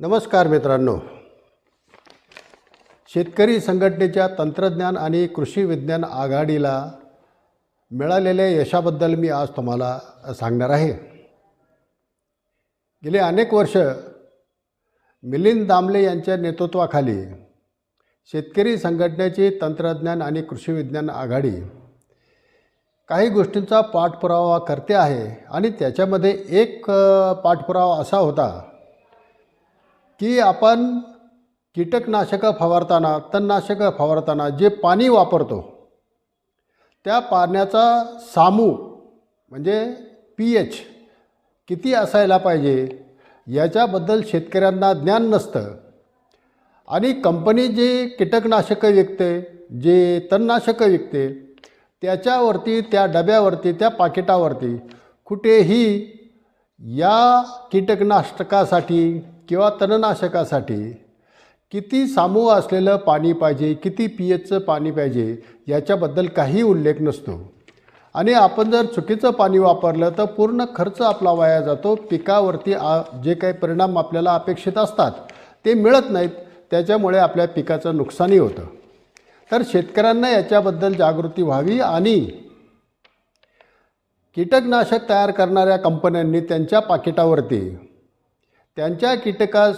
नमस्कार मित्रांनो. शेतकरी संघटनेच्या तंत्रज्ञान आणि कृषी विज्ञान आघाडीला मिळालेल्या यशाबद्दल मी आज तुम्हाला सांगणार आहे. गेले अनेक वर्ष मिलिंद दामले यांच्या नेतृत्वाखाली शेतकरी संघटनेची तंत्रज्ञान आणि कृषी विज्ञान आघाडी काही गोष्टींचा पाठपुरावा करते आहे आणि त्याच्यामध्ये एक पाठपुरावा असा होता की आपण कीटकनाशकं फवारताना तणनाशकं फवारताना जे पाणी वापरतो त्या पाण्याचा सामू म्हणजे पी एच किती असायला पाहिजे याच्याबद्दल शेतकऱ्यांना ज्ञान नसतं. आणि कंपनी जे कीटकनाशकं विकते जे तणनाशकं विकते त्याच्यावरती त्या डब्यावरती त्या पाकिटावरती कुठेही या कीटकनाशकासाठी किंवा तणनाशकासाठी किती सामूह असलेलं पाणी पाहिजे किती पी एचचं पाणी पाहिजे याच्याबद्दल काही उल्लेख नसतो. आणि आपण जर चुकीचं पाणी वापरलं तर पूर्ण खर्च आपला वाया जातो पिकावरती आ जे काही परिणाम आपल्याला अपेक्षित असतात ते मिळत नाहीत त्याच्यामुळे आपल्या पिकाचं नुकसानही होतं. तर शेतकऱ्यांना याच्याबद्दल जागृती व्हावी आणि कीटकनाशक तयार करणाऱ्या कंपन्यांनी त्यांच्या पाकिटावरती त्यांच्या कीटका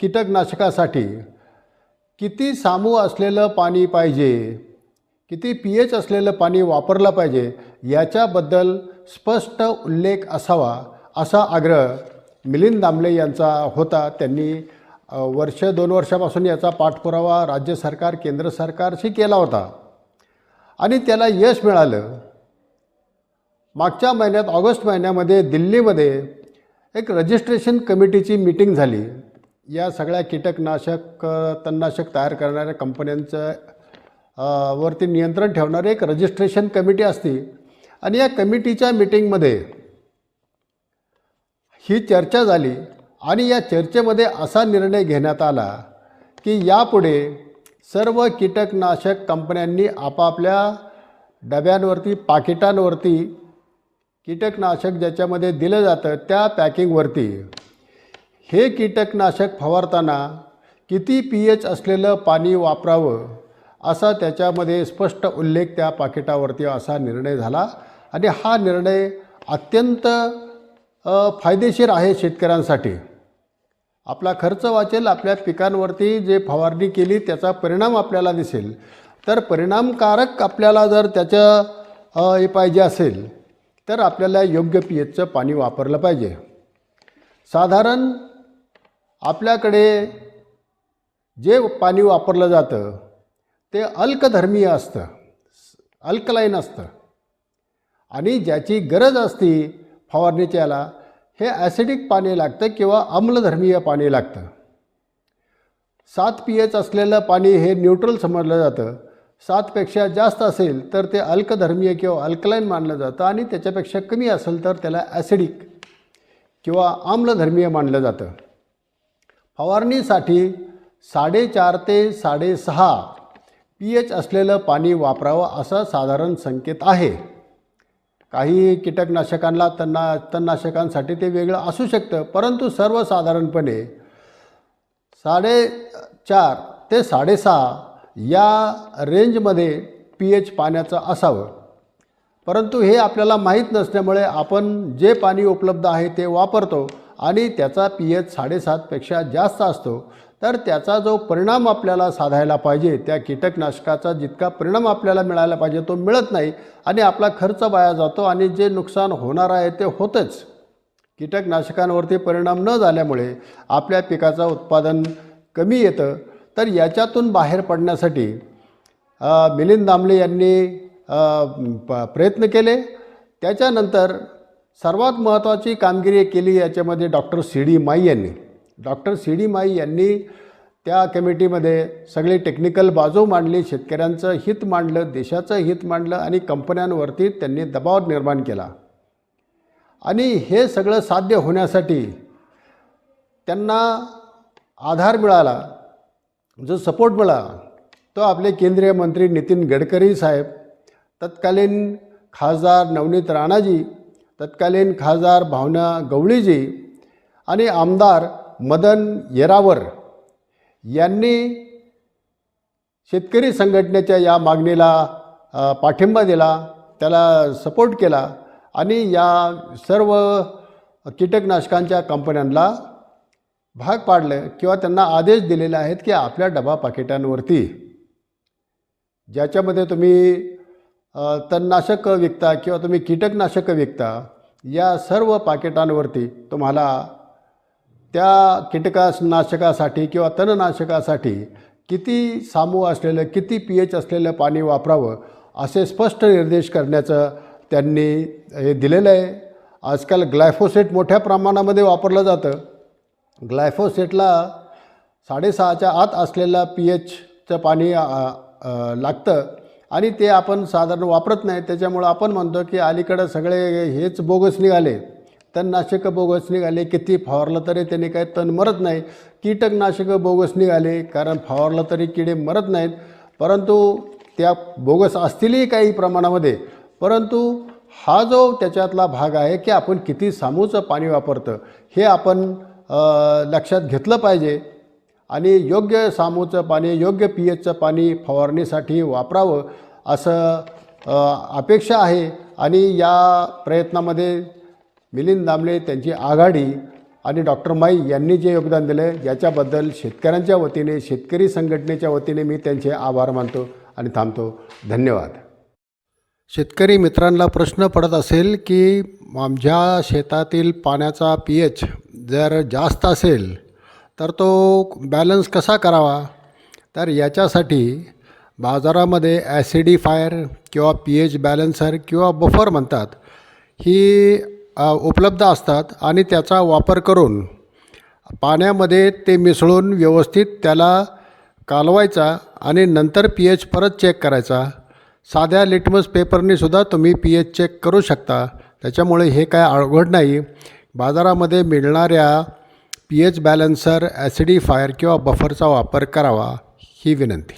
कीटकनाशकासाठी किती सामू असलेलं पाणी पाहिजे? किती पी एच असलेलं पाणी वापरलं पाहिजे? याच्याबद्दल स्पष्ट उल्लेख असावा असा आग्रह मिलिंद दामले यांचा होता. त्यांनी वर्ष दोन वर्षापासून याचा पाठपुरावा राज्य सरकार केंद्र सरकारशी केला होता. आणि त्याला यश मिळालं. मागच्या महिन्यात ऑगस्ट महिन्यामध्ये दिल्लीमध्ये एक रजिस्ट्रेशन कमिटीची मीटिंग झाली. या सगळ्या कीटकनाशक तणनाशक तयार करणाऱ्या कंपन्यांचं वरती नियंत्रण ठेवणारी एक रजिस्ट्रेशन कमिटी असते. आणि या कमिटीच्या मीटिंगमध्ये ही चर्चा झाली. आणि या चर्चेमध्ये असा निर्णय घेण्यात आला की यापुढे सर्व कीटकनाशक कंपन्यांनी आपापल्या डब्यांवरती पाकिटांवरती कीटकनाशक ज्याच्यामध्ये दिलं जातं त्या पॅकिंगवरती. हे कीटकनाशक फवारताना किती पी एच असलेलं पाणी वापरावं असा त्याच्यामध्ये स्पष्ट उल्लेख त्या पाकिटावरती असा निर्णय झाला. आणि हा निर्णय अत्यंत फायदेशीर आहे शेतकऱ्यांसाठी. आपला खर्च वाचेल आपल्या पिकांवरती जे फवारणी केली त्याचा परिणाम आपल्याला दिसेल. तर परिणामकारक आपल्याला जर त्याचं हे पाहिजे असेल तर आपल्याला योग्य पी एचचं पाणी वापरलं पाहिजे. साधारण आपल्याकडे जे पाणी वापरलं जातं ते अल्कधर्मीय असतं अल्कलाईन असतं. आणि ज्याची गरज असती फवारणीच्या याला हे ॲसिडिक पाणी लागतं किंवा आम्लधर्मीय पाणी लागतं. सात पी एच असलेलं पाणी हे न्यूट्रल समजलं जातं. सातपेक्षा जास्त असेल तर ते अल्कधर्मीय किंवा अल्कलाईन मानलं जातं आणि त्याच्यापेक्षा कमी असेल तर त्याला ॲसिडिक किंवा आम्लधर्मीय मानलं जातं. फवारणीसाठी साडेचार ते साडेसहा पी एच असलेलं पाणी वापरावं असा साधारण संकेत आहे. काही कीटकनाशकांना तन्ना तणनाशकांसाठी ते वेगळं असू शकतं परंतु सर्वसाधारणपणे साडेचार ते साडेसहा या रेंजमध्ये पी एच पाण्याचं असावं. परंतु हे आपल्याला माहीत नसल्यामुळे आपण जे पाणी उपलब्ध आहे ते वापरतो आणि त्याचा पी एच साडेसातपेक्षा जास्त असतो. तर त्याचा जो परिणाम आपल्याला साधायला पाहिजे त्या कीटकनाशकाचा जितका परिणाम आपल्याला मिळायला पाहिजे तो मिळत नाही आणि आपला खर्च वाया जातो आणि जे नुकसान होणार आहे ते होतंच. कीटकनाशकांवरती परिणाम न झाल्यामुळे आपल्या पिकाचं उत्पादन कमी येतं तर याच्यातून बाहेर पडण्यासाठी मिलिंद दामले यांनी प- प्रयत्न केले. त्याच्यानंतर सर्वात महत्त्वाची कामगिरी केली याच्यामध्ये डॉक्टर सी डी माई यांनी. डॉक्टर सी डी माई यांनी त्या कमिटीमध्ये सगळी टेक्निकल बाजू मांडली शेतकऱ्यांचं हित मांडलं देशाचं हित मांडलं आणि कंपन्यांवरती त्यांनी दबाव निर्माण केला. आणि हे सगळं साध्य होण्यासाठी त्यांना आधार मिळाला. जो सपोर्ट मिळाला तो आपले केंद्रीय मंत्री नितीन गडकरी साहेब तत्कालीन खासदार नवनीत राणाजी तत्कालीन खासदार भावना गवळीजी आणि आमदार मदन येरावर यांनी शेतकरी संघटनेच्या या मागणीला पाठिंबा दिला त्याला सपोर्ट केला आणि या सर्व कीटकनाशकांच्या कंपन्यांना भाग पाडलं किंवा त्यांना आदेश दिलेले आहेत की आपल्या डबा पाकिटांवरती. ज्याच्यामध्ये तुम्ही तणनाशकं विकता किंवा तुम्ही कीटकनाशकं विकता या सर्व पाकिटांवरती तुम्हाला त्या कीटकनाशकासाठी किंवा तणनाशकासाठी किती सामू असलेलं किती पी एच असलेलं पाणी वापरावं असे स्पष्ट निर्देश करण्याचं त्यांनी हे दिलेलं आहे. आजकाल ग्लायफोसेट मोठ्या प्रमाणामध्ये वापरलं जातं. ग्लायफोसेटला साडेसहाच्या आत असलेलं पी एचचं पाणी लागतं आणि ते आपण साधारण वापरत नाही. त्याच्यामुळं आपण म्हणतो की अलीकडं सगळे हेच बोगस निघाले. तणनाशकं बोगस निघाले. किती फवारलं तरी त्याने काही तण मरत नाही. कीटकनाशकं बोगस निघाले कारण फवारलं तरी किडे मरत नाहीत. परंतु त्या बोगस असतीलही काही प्रमाणामध्ये. परंतु हा जो त्याच्यातला भाग आहे की आपण किती सामूचं पाणी वापरतं हे आपण लक्षात घेतलं पाहिजे आणि योग्य सामूचं पाणी योग्य पी एचचं पाणी फवारणीसाठी वापरावं असं अपेक्षा आहे. आणि या प्रयत्नामध्ये मिलिंद दामले त्यांची आघाडी आणि डॉक्टर माई यांनी जे योगदान दिलं याच्याबद्दल शेतकऱ्यांच्या वतीने शेतकरी संघटनेच्या वतीने मी त्यांचे आभार मानतो आणि थांबतो. धन्यवाद. शेतकरी मित्रांना प्रश्न पडत असेल की आमच्या शेतातील पाण्याचा पी एच जर जास्त असेल तर तो बॅलन्स कसा करावा? तर याच्यासाठी बाजारामध्ये ॲसिडिफायर किंवा पी एच बॅलन्सर किंवा बफर म्हणतात ही उपलब्ध असतात आणि त्याचा वापर करून पाण्यामध्ये ते मिसळून व्यवस्थित त्याला कालवायचा आणि नंतर पी एच परत चेक करायचा. साध्या लिटमस पेपरनेसुद्धा तुम्ही पी एच चेक करू शकता. त्याच्यामुळे हे काय अवघड नाही. बाजारामध्ये मिळणाऱ्या पी एच बॅलन्सर ॲसिडिफायर किंवा बफरचा वापर करावा ही विनंती.